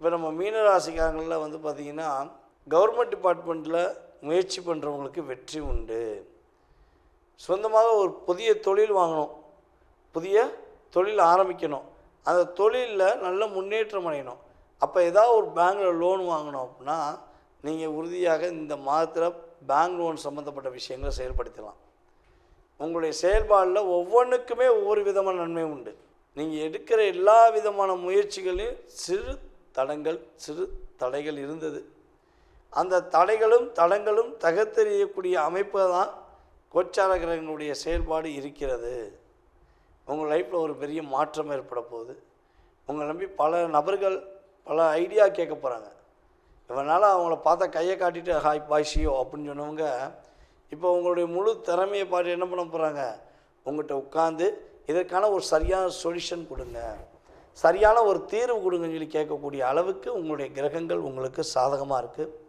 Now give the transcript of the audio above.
இப்போ நம்ம மீனராசிக்காரங்களில் வந்து பார்த்திங்கன்னா கவர்மெண்ட் டிபார்ட்மெண்ட்டில் முயற்சி பண்ணுறவங்களுக்கு வெற்றி உண்டு. சொந்தமாக ஒரு புதிய தொழில் வாங்கணும். புதிய தொழில் ஆரம்பிக்கணும். அந்த தொழிலில் நல்ல முன்னேற்றம் அடையணும். அப்போ ஏதாவது ஒரு பேங்க்கில் லோன் வாங்கணும் அப்படின்னா நீங்கள் உறுதியாக இந்த மாதத்தில் பேங்க் லோன் சம்மந்தப்பட்ட விஷயங்களை செயல்படுத்தலாம். உங்களுடைய செயல்பாடில் ஒவ்வொன்றுக்குமே ஒவ்வொரு விதமான நன்மை உண்டு. நீங்கள் எடுக்கிற எல்லா விதமான முயற்சிகளையும் சிறு தடங்கள் சிறு தடைகள் இருந்தது. அந்த தடைகளும் தடங்களும் தகர்த்தெறியக்கூடிய அமைப்பு தான் கோச்சார கிரகங்களுடைய செயல்பாடு இருக்கிறது. உங்கள் லைஃப்பில் ஒரு பெரிய மாற்றம் ஏற்பட போகுது. உங்களை நம்பி பல நபர்கள் பல ஐடியா கேட்க போகிறாங்க இவனால் அவங்கள பார்த்தா கையை காட்டிட்டு ஹாய் பாய்ஷியோ அப்படின்னு சொன்னவங்க இப்போ உங்களுடைய முழு திறமையை பாட்டு என்ன பண்ண போகிறாங்க உங்கள்கிட்ட உட்காந்து இதற்கான ஒரு சரியான சொல்யூஷன் கொடுங்க. சரியான ஒரு தீர்வு கொடுங்கன்னு சொல்லி கேட்கக்கூடிய அளவுக்கு உங்களுடைய கிரகங்கள் உங்களுக்கு சாதகமாக இருக்குது